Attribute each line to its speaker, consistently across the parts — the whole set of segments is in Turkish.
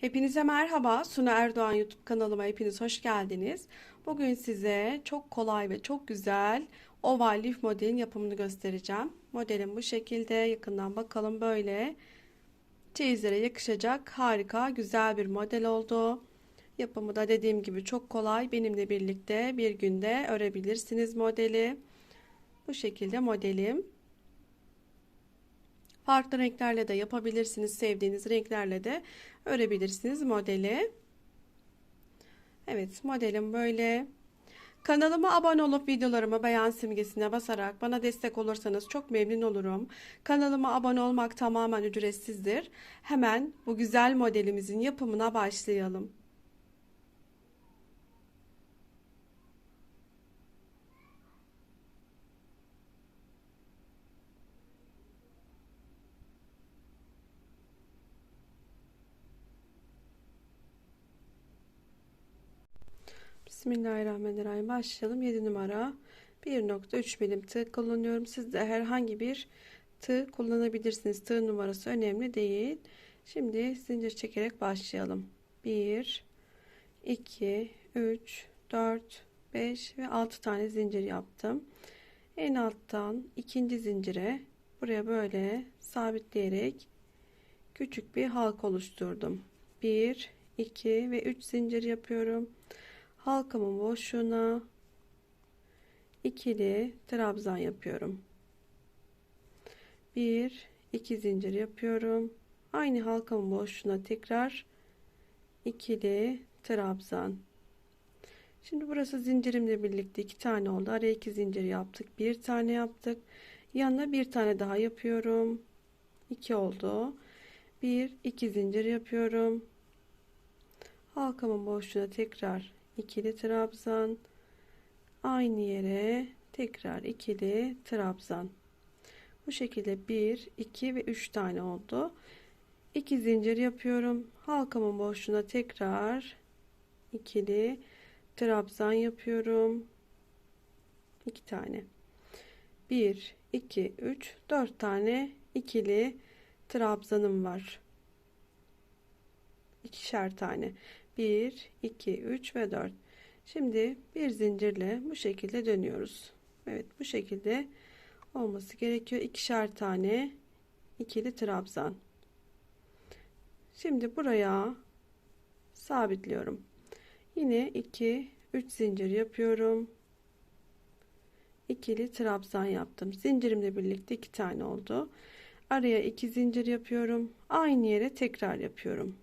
Speaker 1: Hepinize merhaba. Suna Erdoğan YouTube kanalıma hepiniz hoş geldiniz. Bugün size çok kolay ve çok güzel oval lif modelin yapımını göstereceğim. Modelim bu şekilde. Yakından bakalım böyle. Çeyizlere yakışacak harika güzel bir model oldu. Yapımı da dediğim gibi çok kolay. Benimle birlikte bir günde örebilirsiniz modeli. Bu şekilde modelim. Farklı renklerle de yapabilirsiniz. Sevdiğiniz renklerle de örebilirsiniz modeli. Evet modelim böyle. Kanalıma abone olup videolarımı beğen simgesine basarak bana destek olursanız çok memnun olurum. Kanalıma abone olmak tamamen ücretsizdir. Hemen bu güzel modelimizin yapımına başlayalım. Bismillahirrahmanirrahim. Başlayalım. 7 numara 1.3 milim tığ kullanıyorum. Siz de herhangi bir tığ kullanabilirsiniz. Tığ numarası önemli değil. Şimdi zincir çekerek başlayalım. 1 2 3 4 5 ve 6 tane zincir yaptım. En alttan ikinci zincire buraya böyle sabitleyerek küçük bir halk oluşturdum. 1 2 ve 3 zincir yapıyorum halkamın boşluğuna ikili trabzan yapıyorum. Bir, iki zincir yapıyorum. Aynı halkamın boşluğuna tekrar ikili trabzan. Şimdi burası zincirimle birlikte iki tane oldu. Araya iki zincir yaptık. Bir tane yaptık. Yanına bir tane daha yapıyorum. İki oldu. Bir, iki zincir yapıyorum. Halkamın boşluğuna tekrar ikili trabzan. Aynı yere tekrar ikili trabzan. Bu şekilde 1 2 ve 3 tane oldu. 2 zincir yapıyorum. Halkamın boşluğuna tekrar ikili trabzan yapıyorum. 2 tane. 1 2 3 4 tane ikili trabzanım var ikişer tane. 1 2 3 ve 4 şimdi bir zincirle bu şekilde dönüyoruz. Evet bu şekilde olması gerekiyor. İkişer tane ikili trabzan. Şimdi buraya sabitliyorum. Yine 2 3 zincir yapıyorum. İkili trabzan yaptım. Zincirimle birlikte iki tane oldu. Araya iki zincir yapıyorum. Aynı yere tekrar yapıyorum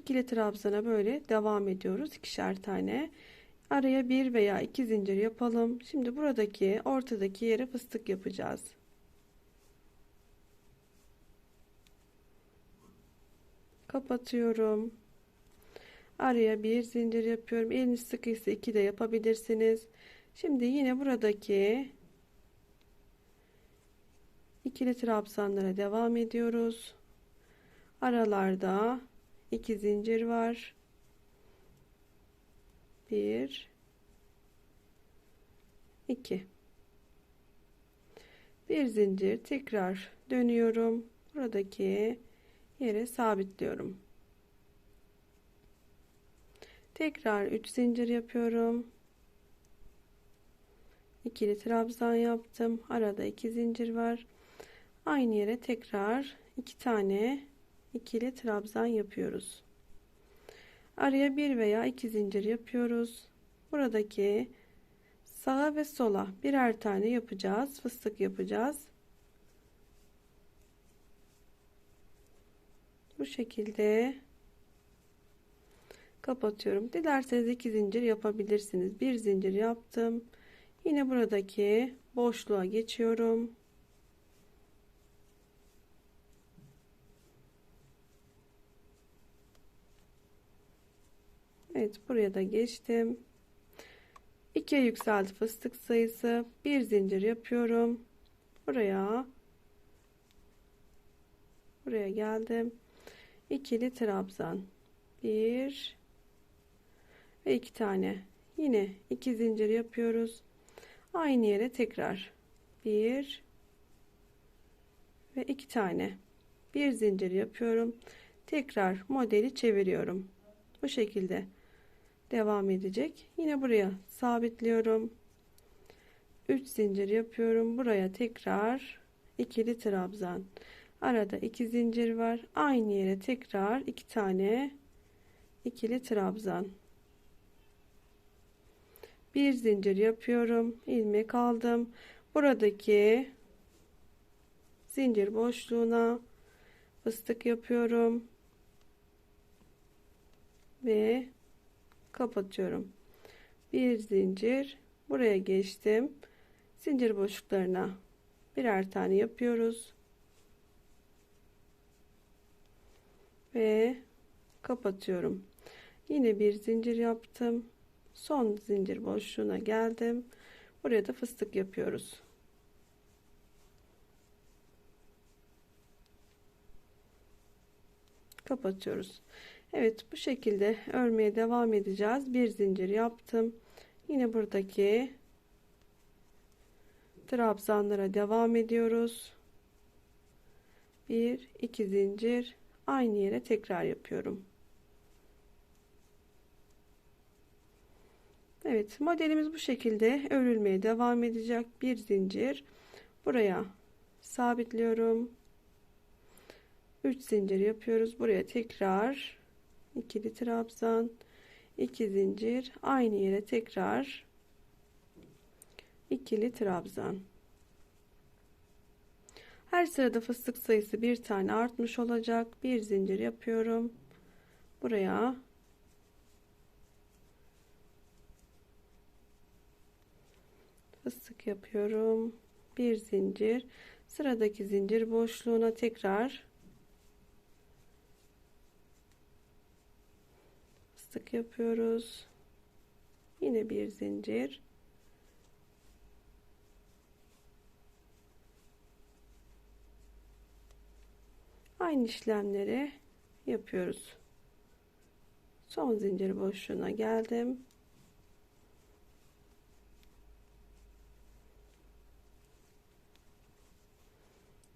Speaker 1: ikili trabzana böyle devam ediyoruz. İkişer tane. Araya bir veya iki zincir yapalım. Şimdi buradaki ortadaki yere fıstık yapacağız. Kapatıyorum. Araya bir zincir yapıyorum. Eliniz sıkıysa iki de yapabilirsiniz. Şimdi yine buradaki ikili trabzanlara devam ediyoruz. Aralarda 2 zincir var. 1 2 bir zincir tekrar dönüyorum. Buradaki yere sabitliyorum. Tekrar 3 zincir yapıyorum. ikili trabzan yaptım. Arada 2 zincir var. Aynı yere tekrar 2 tane ikili trabzan yapıyoruz. Araya bir veya iki zincir yapıyoruz. Buradaki sağa ve sola birer tane yapacağız. Fıstık yapacağız. Bu şekilde kapatıyorum. Dilerseniz iki zincir yapabilirsiniz. Bir zincir yaptım. Yine buradaki boşluğa geçiyorum. Evet buraya da geçtim. 2'ye yükseldi fıstık sayısı. Bir zincir yapıyorum. Buraya buraya geldim. İkili trabzan. Bir ve iki tane. Yine iki zincir yapıyoruz. Aynı yere tekrar. Bir ve iki tane bir zincir yapıyorum tekrar modeli çeviriyorum bu şekilde devam edecek. Yine buraya sabitliyorum. 3 zincir yapıyorum. Buraya tekrar ikili trabzan. Arada iki zincir var. Aynı yere tekrar iki tane ikili trabzan. Bir zincir yapıyorum. İlmek aldım. Buradaki zincir boşluğuna fıstık yapıyorum. Ve kapatıyorum. Bir zincir. Buraya geçtim. Zincir boşluklarına birer tane yapıyoruz. Ve kapatıyorum. Yine bir zincir yaptım. Son zincir boşluğuna geldim. Buraya da fıstık yapıyoruz. Kapatıyoruz Evet bu şekilde örmeye devam edeceğiz. Bir zincir yaptım. Yine buradaki trabzanlara devam ediyoruz. Bir iki zincir. Aynı yere tekrar yapıyorum. Evet modelimiz bu şekilde örülmeye devam edecek. Bir zincir. Buraya sabitliyorum. 3 zincir yapıyoruz. Buraya tekrar ikili trabzan 2 zincir aynı yere tekrar ikili trabzan. Her sırada fıstık sayısı bir tane artmış olacak. Bir zincir yapıyorum. Buraya fıstık yapıyorum. Bir zincir. Sıradaki zincir boşluğuna tekrar fıstık yapıyoruz. Yine bir zincir. Aynı işlemleri yapıyoruz. Son zincir boşluğuna geldim.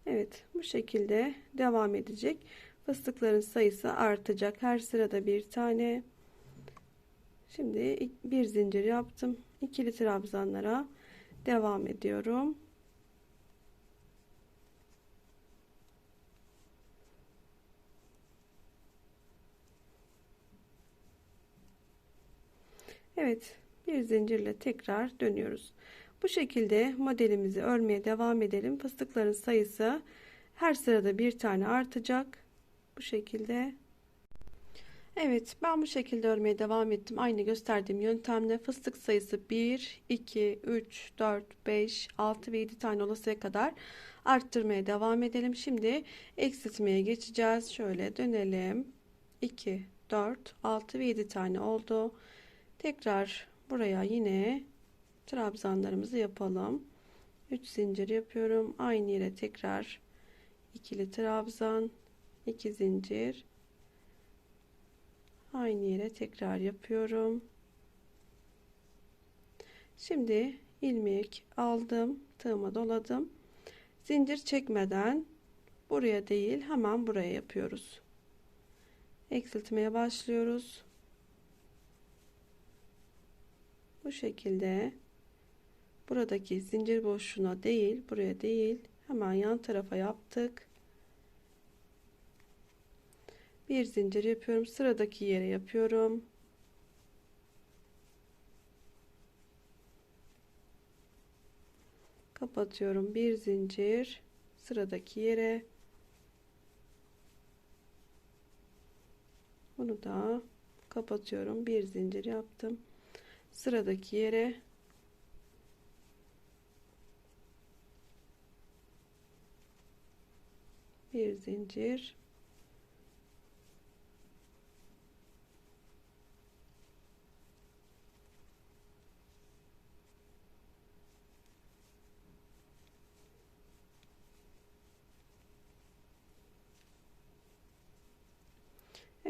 Speaker 1: Evet bu şekilde devam edecek. Fıstıkların sayısı artacak. Her sırada bir tane şimdi bir zincir yaptım. İkili trabzanlara devam ediyorum. Evet bir zincirle tekrar dönüyoruz. Bu şekilde modelimizi örmeye devam edelim. Fıstıkların sayısı her sırada bir tane artacak. Bu şekilde Evet ben bu şekilde örmeye devam ettim. Aynı gösterdiğim yöntemle fıstık sayısı 1 2 3 4 5 6 ve 7 tane olasıya kadar arttırmaya devam edelim. Şimdi eksiltmeye geçeceğiz. Şöyle dönelim. 2 4 6 ve 7 tane oldu. Tekrar buraya yine trabzanlarımızı yapalım. 3 zincir yapıyorum. Aynı yere tekrar ikili trabzan 2 zincir aynı yere tekrar yapıyorum. Şimdi ilmek aldım tığıma doladım. Zincir çekmeden buraya değil hemen buraya yapıyoruz. Eksiltmeye başlıyoruz. Bu şekilde buradaki zincir boşluğuna değil buraya değil hemen yan tarafa yaptık bir zincir yapıyorum. Sıradaki yere yapıyorum. Kapatıyorum. Bir zincir. Sıradaki yere. Bunu da kapatıyorum. Bir zincir yaptım. Sıradaki yere. Bir zincir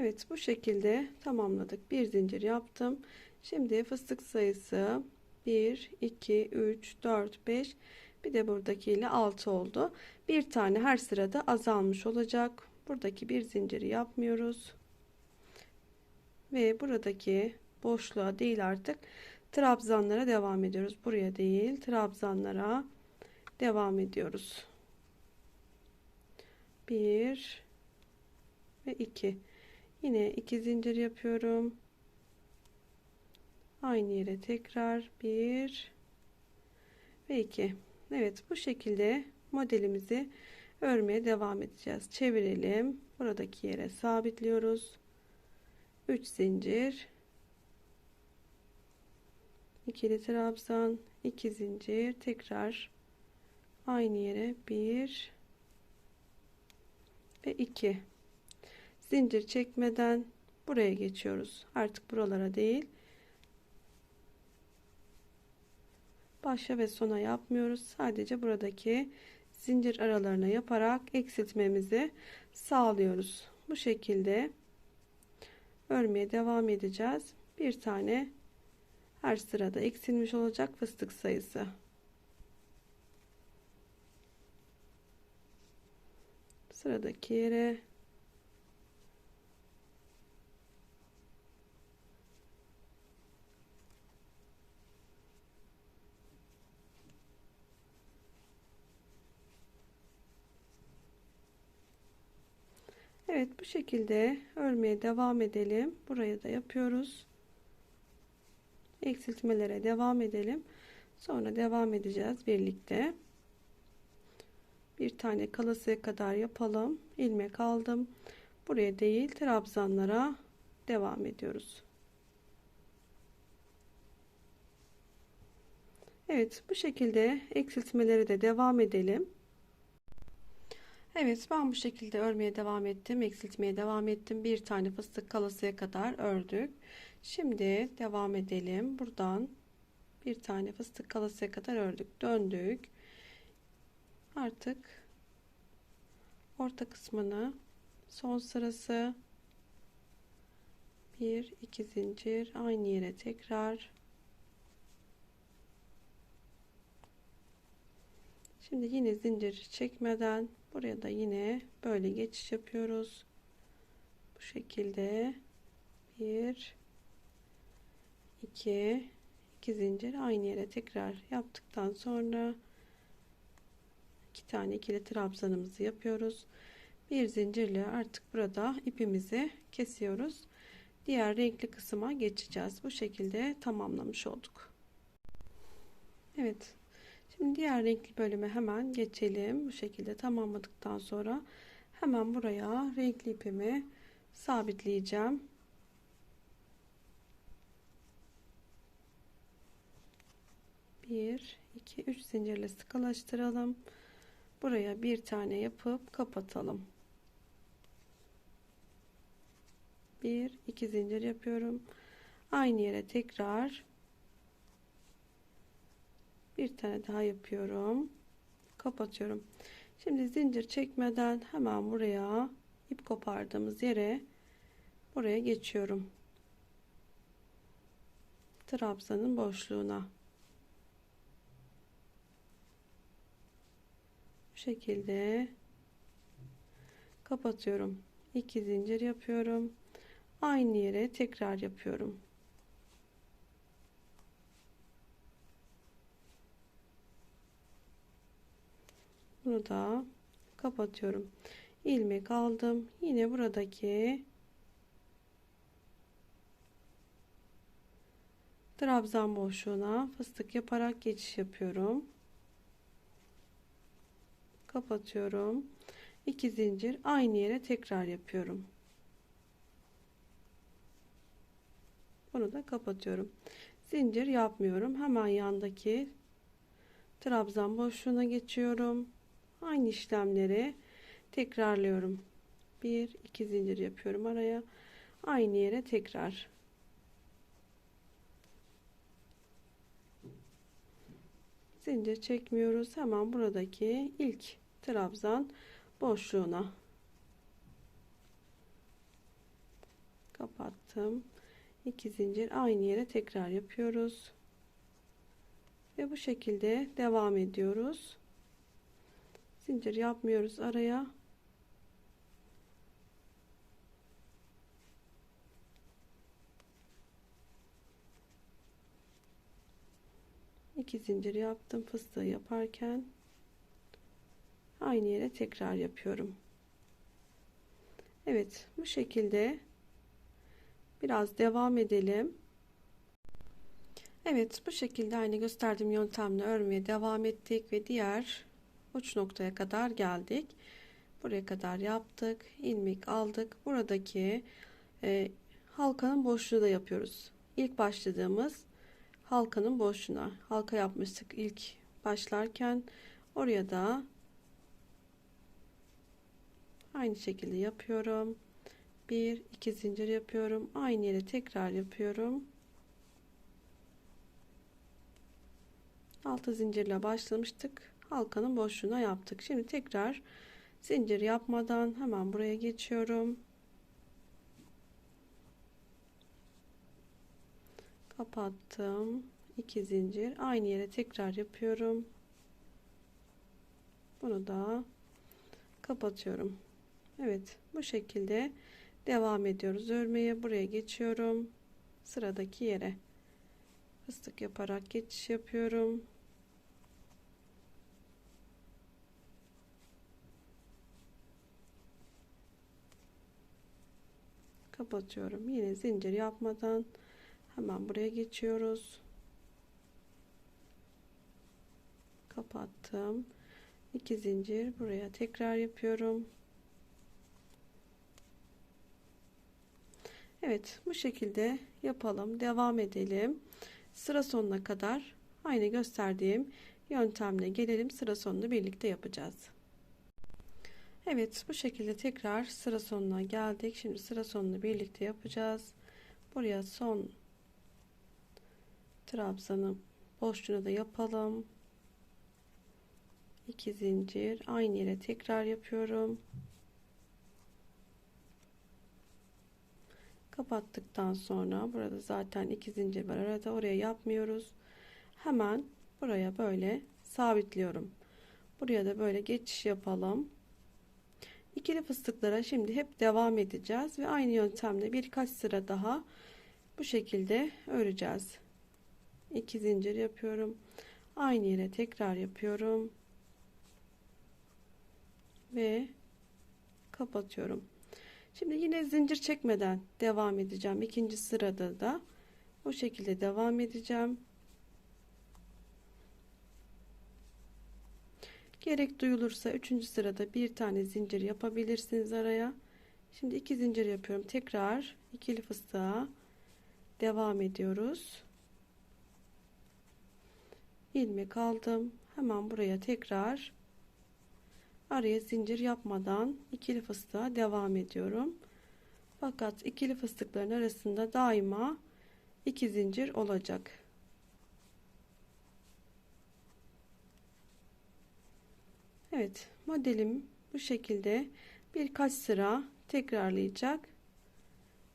Speaker 1: Evet bu şekilde tamamladık. Bir zincir yaptım. Şimdi fıstık sayısı 1, 2, 3, 4, 5 Bir de buradakiyle 6 oldu. Bir tane her sırada azalmış olacak. Buradaki bir zinciri yapmıyoruz. Ve buradaki boşluğa değil artık trabzanlara devam ediyoruz. Buraya değil trabzanlara devam ediyoruz. 1 ve 2. Yine 2 zincir yapıyorum. Aynı yere tekrar 1 ve 2. Evet bu şekilde modelimizi örmeye devam edeceğiz. Çevirelim. Buradaki yere sabitliyoruz. 3 zincir ikili trabzan 2 zincir tekrar aynı yere 1 ve 2 zincir çekmeden buraya geçiyoruz. Artık buralara değil. Başa ve sona yapmıyoruz. Sadece buradaki zincir aralarına yaparak eksiltmemizi sağlıyoruz. Bu şekilde örmeye devam edeceğiz. Bir tane her sırada eksilmiş olacak fıstık sayısı. Sıradaki yere Evet bu şekilde örmeye devam edelim. Buraya da yapıyoruz. Eksiltmelere devam edelim. Sonra devam edeceğiz birlikte. Bir tane kalasıya kadar yapalım. ilmek aldım. Buraya değil trabzanlara devam ediyoruz. Evet bu şekilde eksiltmelere de devam edelim. Evet ben bu şekilde örmeye devam ettim. Eksiltmeye devam ettim. Bir tane fıstık kalasıya kadar ördük. Şimdi devam edelim. Buradan bir tane fıstık kalasıya kadar ördük. Döndük. Artık orta kısmını son sırası bir iki zincir aynı yere tekrar Şimdi yine zincir çekmeden buraya da yine böyle geçiş yapıyoruz. Bu şekilde bir iki iki zincir aynı yere tekrar yaptıktan sonra iki tane ikili trabzanımızı yapıyoruz. Bir zincirle artık burada ipimizi kesiyoruz. Diğer renkli kısma geçeceğiz. Bu şekilde tamamlamış olduk. Evet. Şimdi diğer renkli bölüme hemen geçelim. Bu şekilde tamamladıktan sonra hemen buraya renkli ipimi sabitleyeceğim. Bir, iki, üç zincirle sıkılaştıralım. Buraya bir tane yapıp kapatalım. Bir, iki zincir yapıyorum. Aynı yere tekrar bir tane daha yapıyorum. Kapatıyorum. Şimdi zincir çekmeden hemen buraya ip kopardığımız yere buraya geçiyorum. Trabzanın boşluğuna. Bu şekilde kapatıyorum. 2 zincir yapıyorum. Aynı yere tekrar yapıyorum Bunu da kapatıyorum. ilmek aldım. Yine buradaki trabzan boşluğuna fıstık yaparak geçiş yapıyorum. Kapatıyorum. 2 zincir aynı yere tekrar yapıyorum. Bunu da kapatıyorum. Zincir yapmıyorum. Hemen yandaki trabzan boşluğuna geçiyorum aynı işlemleri tekrarlıyorum. Bir iki zincir yapıyorum araya. Aynı yere tekrar. Zincir çekmiyoruz. Hemen buradaki ilk trabzan boşluğuna kapattım. 2 zincir aynı yere tekrar yapıyoruz. Ve bu şekilde devam ediyoruz. Zincir yapmıyoruz araya. İki zincir yaptım fıstığı yaparken aynı yere tekrar yapıyorum. Evet bu şekilde biraz devam edelim. Evet bu şekilde aynı gösterdiğim yöntemle örmeye devam ettik ve diğer uç noktaya kadar geldik. Buraya kadar yaptık. ilmek aldık. Buradaki e, halkanın boşluğu da yapıyoruz. İlk başladığımız halkanın boşluğuna halka yapmıştık ilk başlarken oraya da aynı şekilde yapıyorum. Bir iki zincir yapıyorum. Aynı yere tekrar yapıyorum. Altı zincirle başlamıştık. Halkanın boşluğuna yaptık. Şimdi tekrar zincir yapmadan hemen buraya geçiyorum. Kapattım. 2 zincir. Aynı yere tekrar yapıyorum. Bunu da kapatıyorum. Evet, bu şekilde devam ediyoruz örmeye. Buraya geçiyorum. Sıradaki yere fıstık yaparak geçiş yapıyorum. Kapatıyorum. Yine zincir yapmadan hemen buraya geçiyoruz. Kapattım. 2 zincir buraya tekrar yapıyorum. Evet bu şekilde yapalım. Devam edelim. Sıra sonuna kadar aynı gösterdiğim yöntemle gelelim. Sıra sonunu birlikte yapacağız. Evet bu şekilde tekrar sıra sonuna geldik. Şimdi sıra sonunu birlikte yapacağız. Buraya son trabzanı boşluğunu da yapalım. 2 zincir aynı yere tekrar yapıyorum. Kapattıktan sonra burada zaten iki zincir var arada oraya yapmıyoruz. Hemen buraya böyle sabitliyorum. Buraya da böyle geçiş yapalım. İkili fıstıklara şimdi hep devam edeceğiz ve aynı yöntemle birkaç sıra daha bu şekilde öreceğiz. 2 zincir yapıyorum. Aynı yere tekrar yapıyorum. Ve kapatıyorum. Şimdi yine zincir çekmeden devam edeceğim. İkinci sırada da bu şekilde devam edeceğim. Gerek duyulursa 3. sırada bir tane zincir yapabilirsiniz araya. Şimdi iki zincir yapıyorum. Tekrar ikili fıstığa devam ediyoruz. ilmek aldım. Hemen buraya tekrar araya zincir yapmadan ikili fıstığa devam ediyorum. Fakat ikili fıstıkların arasında daima iki zincir olacak. Evet modelim bu şekilde birkaç sıra tekrarlayacak.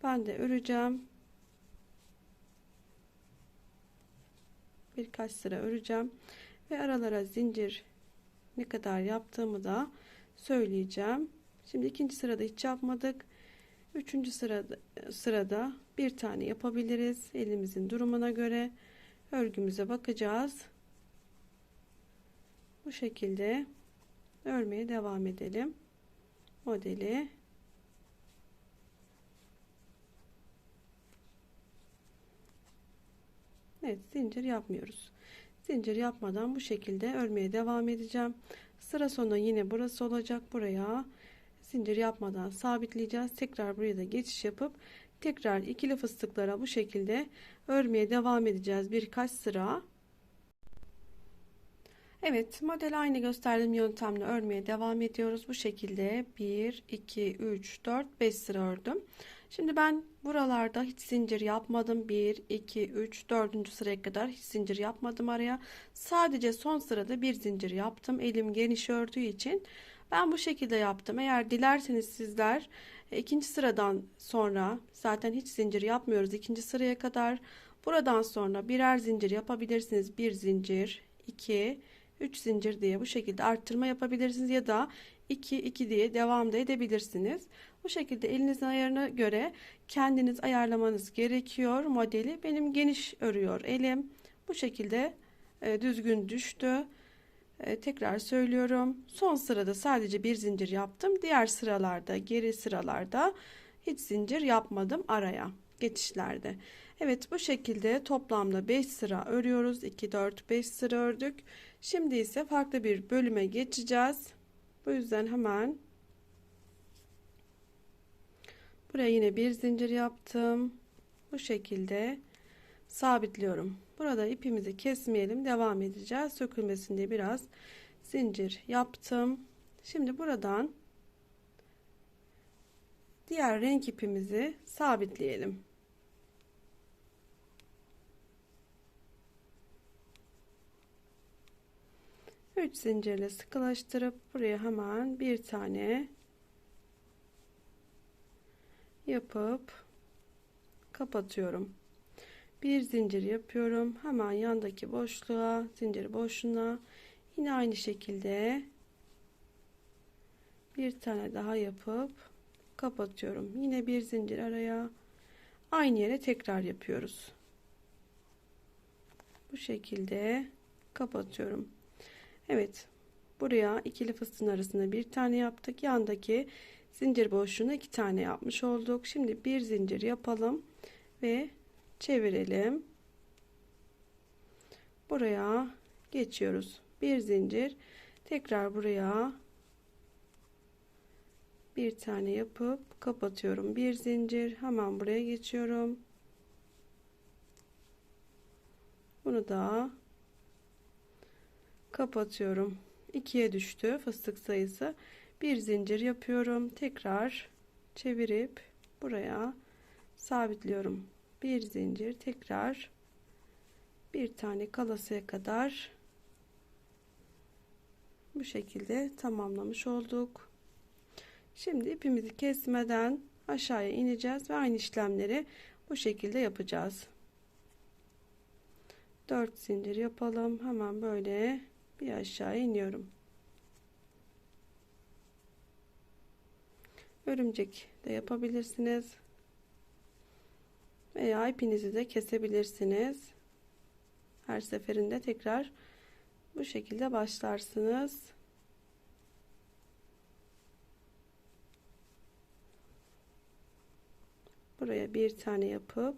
Speaker 1: Ben de öreceğim. Birkaç sıra öreceğim ve aralara zincir ne kadar yaptığımı da söyleyeceğim. Şimdi ikinci sırada hiç yapmadık. Üçüncü sırada, sırada bir tane yapabiliriz. Elimizin durumuna göre örgümüze bakacağız. Bu şekilde örmeye devam edelim. Modeli. Evet zincir yapmıyoruz. Zincir yapmadan bu şekilde örmeye devam edeceğim. Sıra sonu yine burası olacak. Buraya zincir yapmadan sabitleyeceğiz. Tekrar buraya da geçiş yapıp tekrar ikili fıstıklara bu şekilde örmeye devam edeceğiz. Birkaç sıra Evet model aynı gösterdiğim yöntemle örmeye devam ediyoruz. Bu şekilde 1, 2, 3, 4, 5 sıra ördüm. Şimdi ben buralarda hiç zincir yapmadım. 1, 2, 3, 4. sıraya kadar hiç zincir yapmadım araya. Sadece son sırada bir zincir yaptım. Elim geniş ördüğü için ben bu şekilde yaptım. Eğer dilerseniz sizler e, ikinci sıradan sonra zaten hiç zincir yapmıyoruz. ikinci sıraya kadar Buradan sonra birer zincir yapabilirsiniz. Bir zincir, iki, üç zincir diye bu şekilde arttırma yapabilirsiniz ya da 2 2 diye devam da edebilirsiniz. Bu şekilde elinizin ayarına göre kendiniz ayarlamanız gerekiyor modeli. Benim geniş örüyor elim. Bu şekilde e, düzgün düştü. E, tekrar söylüyorum. Son sırada sadece bir zincir yaptım. Diğer sıralarda, geri sıralarda hiç zincir yapmadım araya geçişlerde. Evet bu şekilde toplamda 5 sıra örüyoruz. 2 4 5 sıra ördük. Şimdi ise farklı bir bölüme geçeceğiz. Bu yüzden hemen buraya yine bir zincir yaptım. Bu şekilde sabitliyorum. Burada ipimizi kesmeyelim. Devam edeceğiz. Sökülmesin diye biraz zincir yaptım. Şimdi buradan diğer renk ipimizi sabitleyelim. 3 zincirle sıkılaştırıp buraya hemen bir tane yapıp kapatıyorum. Bir zincir yapıyorum. Hemen yandaki boşluğa, zincir boşluğuna yine aynı şekilde bir tane daha yapıp kapatıyorum. Yine bir zincir araya aynı yere tekrar yapıyoruz. Bu şekilde kapatıyorum. Evet. Buraya ikili fıstığın arasında bir tane yaptık. Yandaki zincir boşluğuna iki tane yapmış olduk. Şimdi bir zincir yapalım ve çevirelim. Buraya geçiyoruz. Bir zincir tekrar buraya bir tane yapıp kapatıyorum. Bir zincir hemen buraya geçiyorum. Bunu da kapatıyorum. 2'ye düştü fıstık sayısı. Bir zincir yapıyorum. Tekrar çevirip buraya sabitliyorum. Bir zincir tekrar bir tane kalasıya kadar bu şekilde tamamlamış olduk. Şimdi ipimizi kesmeden aşağıya ineceğiz ve aynı işlemleri bu şekilde yapacağız. 4 zincir yapalım. Hemen böyle bir aşağı iniyorum. Örümcek de yapabilirsiniz. Veya ipinizi de kesebilirsiniz. Her seferinde tekrar bu şekilde başlarsınız. Buraya bir tane yapıp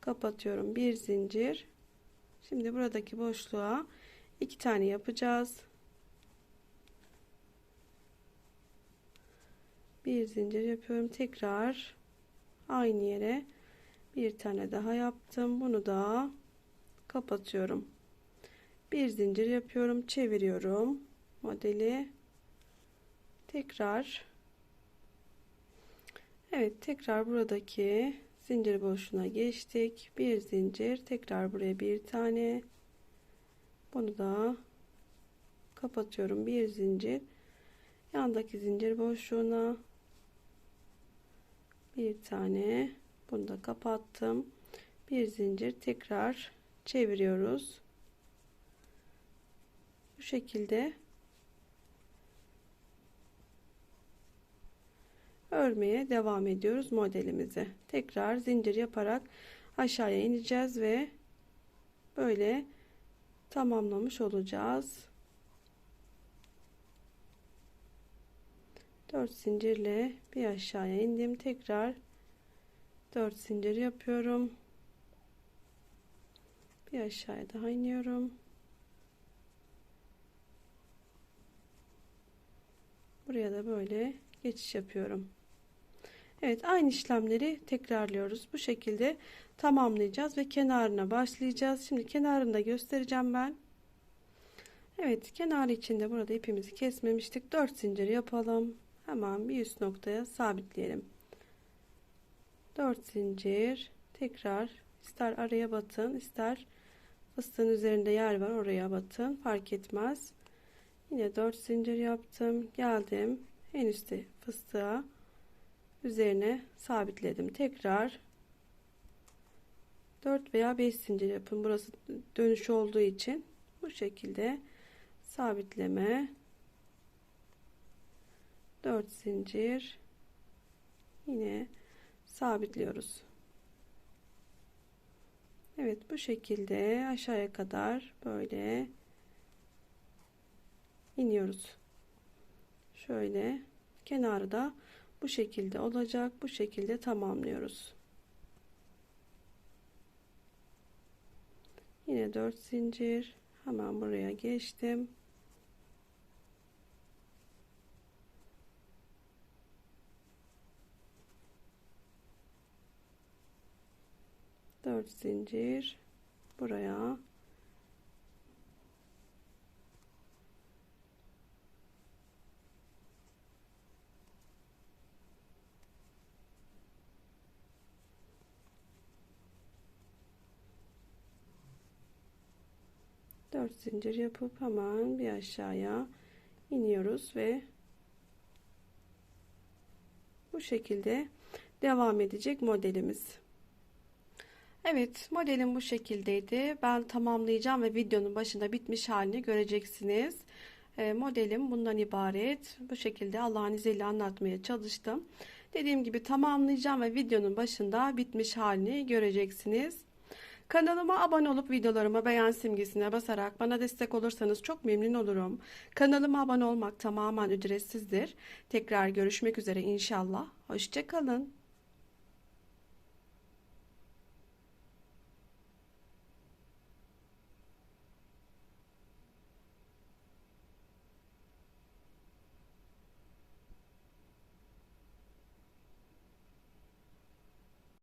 Speaker 1: kapatıyorum. Bir zincir. Şimdi buradaki boşluğa iki tane yapacağız. Bir zincir yapıyorum. Tekrar aynı yere bir tane daha yaptım. Bunu da kapatıyorum. Bir zincir yapıyorum. Çeviriyorum modeli. Tekrar Evet tekrar buradaki zincir boşluğuna geçtik. Bir zincir tekrar buraya bir tane bunu da kapatıyorum. Bir zincir yandaki zincir boşluğuna bir tane bunu da kapattım. Bir zincir tekrar çeviriyoruz. Bu şekilde örmeye devam ediyoruz modelimizi. Tekrar zincir yaparak aşağıya ineceğiz ve böyle tamamlamış olacağız. 4 zincirle bir aşağıya indim. Tekrar 4 zincir yapıyorum. Bir aşağıya daha iniyorum. Buraya da böyle geçiş yapıyorum. Evet aynı işlemleri tekrarlıyoruz. Bu şekilde tamamlayacağız ve kenarına başlayacağız. Şimdi kenarını da göstereceğim ben. Evet kenarı içinde burada ipimizi kesmemiştik. 4 zincir yapalım. Hemen bir üst noktaya sabitleyelim. 4 zincir tekrar ister araya batın ister fıstığın üzerinde yer var oraya batın fark etmez. Yine 4 zincir yaptım. Geldim en üstte fıstığa üzerine sabitledim. Tekrar 4 veya 5 zincir yapın. Burası dönüş olduğu için bu şekilde sabitleme 4 zincir yine sabitliyoruz. Evet bu şekilde aşağıya kadar böyle iniyoruz. Şöyle kenarı da bu şekilde olacak. Bu şekilde tamamlıyoruz. Yine 4 zincir. Hemen buraya geçtim. Dört zincir buraya dört zincir yapıp hemen bir aşağıya iniyoruz ve bu şekilde devam edecek modelimiz. Evet modelim bu şekildeydi. Ben tamamlayacağım ve videonun başında bitmiş halini göreceksiniz. E, modelim bundan ibaret. Bu şekilde Allah'ın izniyle anlatmaya çalıştım. Dediğim gibi tamamlayacağım ve videonun başında bitmiş halini göreceksiniz. Kanalıma abone olup videolarıma beğen simgesine basarak bana destek olursanız çok memnun olurum. Kanalıma abone olmak tamamen ücretsizdir. Tekrar görüşmek üzere inşallah. Hoşçakalın.